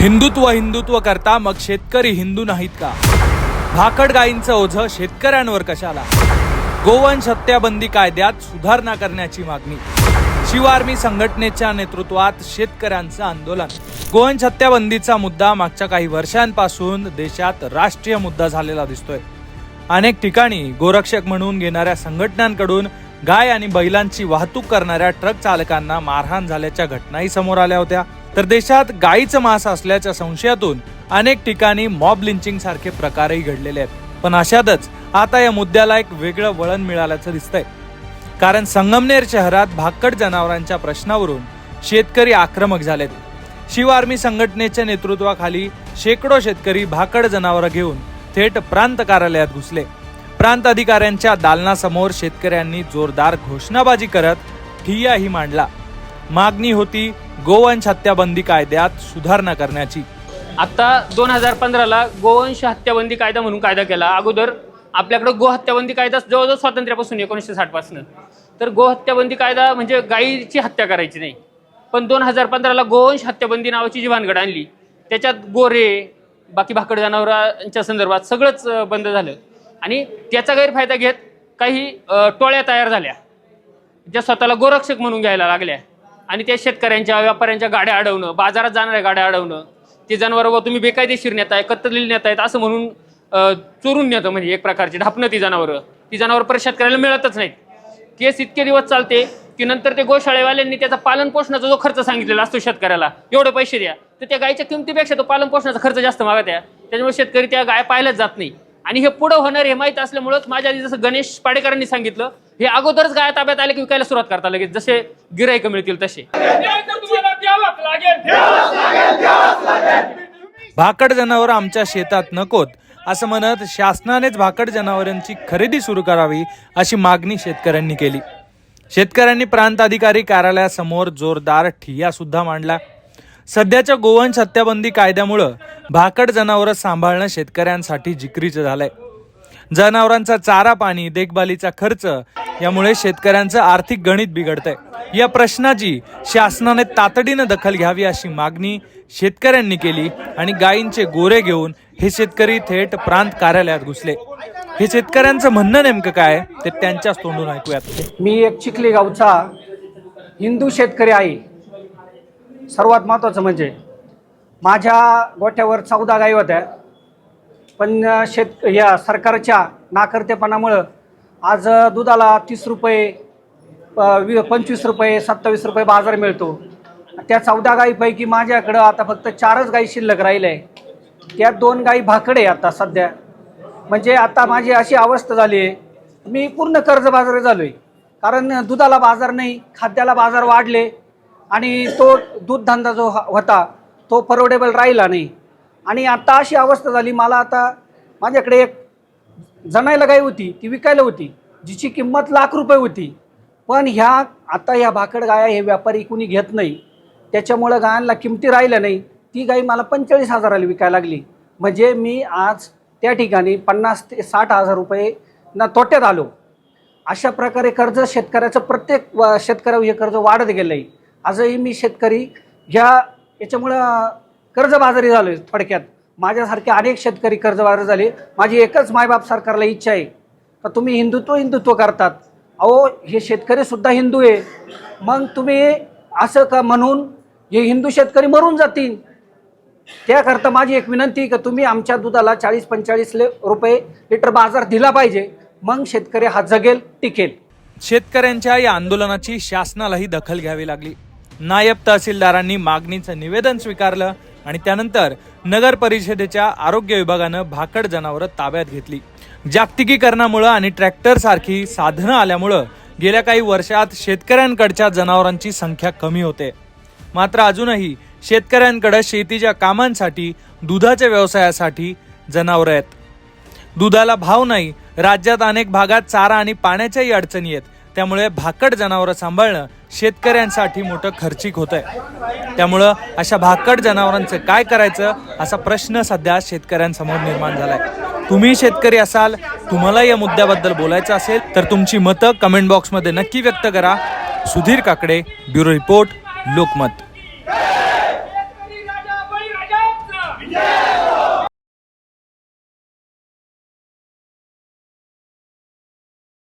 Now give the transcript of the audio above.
हिंदुत्व हिंदुत्व करता मग शेतकरी हिंदू नाहीत का? भाकड गायींचं ओझं शेतकऱ्यांवर कशाला? गोवंश हत्याबंदी कायद्यात सुधारणा करण्याची मागणी. शिव आर्मी संघटनेच्या नेतृत्वात शेतकऱ्यांचं आंदोलन. गोवंश हत्याबंदीचा मुद्दा मागच्या काही वर्षांपासून देशात राष्ट्रीय मुद्दा झालेला दिसतोय. अनेक ठिकाणी गोरक्षक म्हणून घेणाऱ्या संघटनांकडून गाय आणि बैलांची वाहतूक करणाऱ्या ट्रक चालकांना मारहाण झाल्याच्या घटनाही समोर आल्या होत्या. तर देशात गायीचं मांस असल्याच्या संशयातून अनेक ठिकाणी मॉब लिंचिंग सारखे प्रकारही घडलेले आहेत. पण अशातच आता या मुद्द्याला एक वेगळं वळण मिळाल्याचं दिसतंय. कारण संगमनेर शहरात भाकड जनावरांच्या प्रश्नावरून शेतकरी आक्रमक झालेत. शिव आर्मी संघटनेच्या नेतृत्वाखाली शेकडो शेतकरी भाकड जनावरं घेऊन थेट प्रांत कार्यालयात घुसले. प्रांत अधिकाऱ्यांच्या दालनासमोर शेतकऱ्यांनी जोरदार घोषणाबाजी करत ठिय्याही मांडला. मागणी होती गोवंश हत्याबंदी कायद्यात सुधारणा करण्याची. आता दोन हजार पंधराला गोवंश हत्याबंदी कायदा म्हणून कायदा केला. अगोदर आपल्याकडे गो हत्याबंदी कायदा जवळजवळ स्वातंत्र्यापासून एकोणीसशे साठपासून. तर गो हत्याबंदी कायदा म्हणजे गायीची हत्या करायची नाही. पण दोन हजार पंधराला गोवंश हत्याबंदी नावाची जी भानगड आणली त्याच्यात गोरे बाकी भाकड जनावरांच्या संदर्भात सगळंच बंद झालं. आणि त्याचा गैरफायदा घेत काही टोळ्या तयार झाल्या ज्या स्वतःला गोरक्षक म्हणून घ्यायला लागल्या. आणि त्या शेतकऱ्यांच्या व्यापाऱ्यांच्या गाड्या अडवणं बाजारात जाणाऱ्या गाड्या अडवणं ते जनावरं व तुम्ही बेकायदेशीर नेताय नेत नेतायत असं म्हणून चोरून नेतं म्हणजे एक प्रकारची ढापणं ती जनावरं. ती जनावरं परत शेतकऱ्याला मिळतच नाहीत. केस इतके दिवस चालते की नंतर ते गोशाळेवाल्यांनी त्याचा पालन पोषणाचा जो खर्च सांगितलेला असतो शेतकऱ्याला एवढे पैसे द्या. तर त्या गायच्या किमतीपेक्षा तो पालन पोषणाचा खर्च जास्त मागत आहे. त्याच्यामुळे शेतकरी त्या गाय पाहायलाच जात नाही. आणि हे पुढं होणार हे माहीत असल्यामुळंच माझ्या आधी जसं गणेश पाडेकरांनी सांगितलं हे अगोदरच गाय ताब्यात आले की विकायला सुरुवात करता लगेच. जसे गिराईक मिळतील तसे. भाकड जनावर आमच्या शेतात नकोत असं म्हणत शासनानेच भाकड जनावरांची खरेदी सुरू करावी अशी मागणी शेतकऱ्यांनी केली. शेतकऱ्यांनी प्रांत अधिकारी कार्यालयासमोर जोरदार ठिय्या सुद्धा मांडला सध्याच्या गोवंश हत्याबंदी कायद्यामुळं भाकड जनावरं सांभाळणं शेतकऱ्यांसाठी जिकरीचं झालंय. जनावरांचा चारा पाणी देखभालीचा खर्च यामुळे शेतकऱ्यांचं आर्थिक गणित बिघडतंय. या प्रश्नाची शासनाने तातडीनं दखल घ्यावी अशी मागणी शेतकऱ्यांनी केली आणि गायींचे गोरे घेऊन हे शेतकरी थेट प्रांत कार्यालयात घुसले. हे शेतकऱ्यांचं म्हणणं नेमकं काय ते त्यांच्याच तोंडून ऐकूयात. मी एक चिखली गावचा हिंदू शेतकरी आहे. सर्वात महत्त्वाचं म्हणजे माझ्या गोठ्यावर चौदा गाई होत्या. पण शेत या सरकारच्या नाकर्तेपणामुळं आज दुधाला तीस रुपये प- पंचवीस रुपये सत्तावीस रुपये बाजार मिळतो. त्या चौदा गाईपैकी माझ्याकडं आता फक्त चारच गाई शिल्लक राहिल्या आहे त्यात दोन गाई भाकडे आता सध्या. म्हणजे आता माझी अशी अवस्था झाली आहे. मी पूर्ण कर्जबाजारी झालो आहे कारण दुधाला बाजार नाही खाद्याला बाजार वाढले. आणि तो दूध धंदा जो होता तो परवडेबल राहिला नाही. आणि आता अशी अवस्था झाली मला आता माझ्याकडे एक जणायला गाय होती ती विकायला होती जिची किंमत लाख रुपये होती. पण ह्या आता ह्या भाकड गाया हे व्यापारी कुणी घेत नाही. त्याच्यामुळं गायांना किमती राहिल्या नाही. ती गाई मला पंचेचाळीस हजाराला विकायला लागली. म्हणजे मी आज त्या ठिकाणी पन्नास ते साठ हजार रुपये ना तोट्यात आलो. अशा प्रकारे कर्ज शेतकऱ्याचं प्रत्येक शेतकऱ्या शेतकऱ्यावर हे कर्ज वाढत गेलं आहे आजही मी शेतकरी ह्या याच्यामुळं कर्जबाजारी झालो आहे थोडक्यात. माझ्यासारखे अनेक शेतकरी कर्जबाजारी झाले. माझी एकच मायबाप सरकारला इच्छा आहे का तुम्ही हिंदुत्व हिंदुत्व करतात. अहो हे शेतकरीसुद्धा हिंदू आहे. मग तुम्ही असं का म्हणून हे हिंदू शेतकरी मरून जातील? त्याकरता माझी एक विनंती आहे की तुम्ही आमच्या दुधाला चाळीस पंचेचाळीस रुपये लिटर बाजार दिला पाहिजे. मग शेतकरी हा जगेल टिकेल. शेतकऱ्यांच्या या आंदोलनाची शासनालाही दखल घ्यावी लागली. नायब तहसीलदारांनी मागणीचं निवेदन स्वीकारलं आणि त्यानंतर नगर परिषदेच्या आरोग्य विभागानं भाकड जनावरं ताब्यात घेतली. जागतिकीकरणामुळं आणि ट्रॅक्टरसारखी साधनं आल्यामुळं गेल्या काही वर्षात शेतकऱ्यांकडच्या जनावरांची संख्या कमी होते. मात्र अजूनही शेतकऱ्यांकडे शेतीच्या कामांसाठी दुधाच्या व्यवसायासाठी जनावरं आहेत. दुधाला भाव नाही. राज्यात अनेक भागात चारा आणि पाण्याच्याही अडचणी आहेत. त्यामुळे भाकड जनावरं सांभाळणं शेतकऱ्यांसाठी मोठं खर्चिक होत आहे त्यामुळं अशा भाकड जनावरांचं काय करायचं असा प्रश्न सध्या शेतकऱ्यांसमोर निर्माण झालाय. तुम्ही शेतकरी असाल तुम्हाला या मुद्द्याबद्दल बोलायचं असेल तर तुमची मतं कमेंट बॉक्समध्ये नक्की व्यक्त करा. Sudhir Kakade bureau report Lokmat.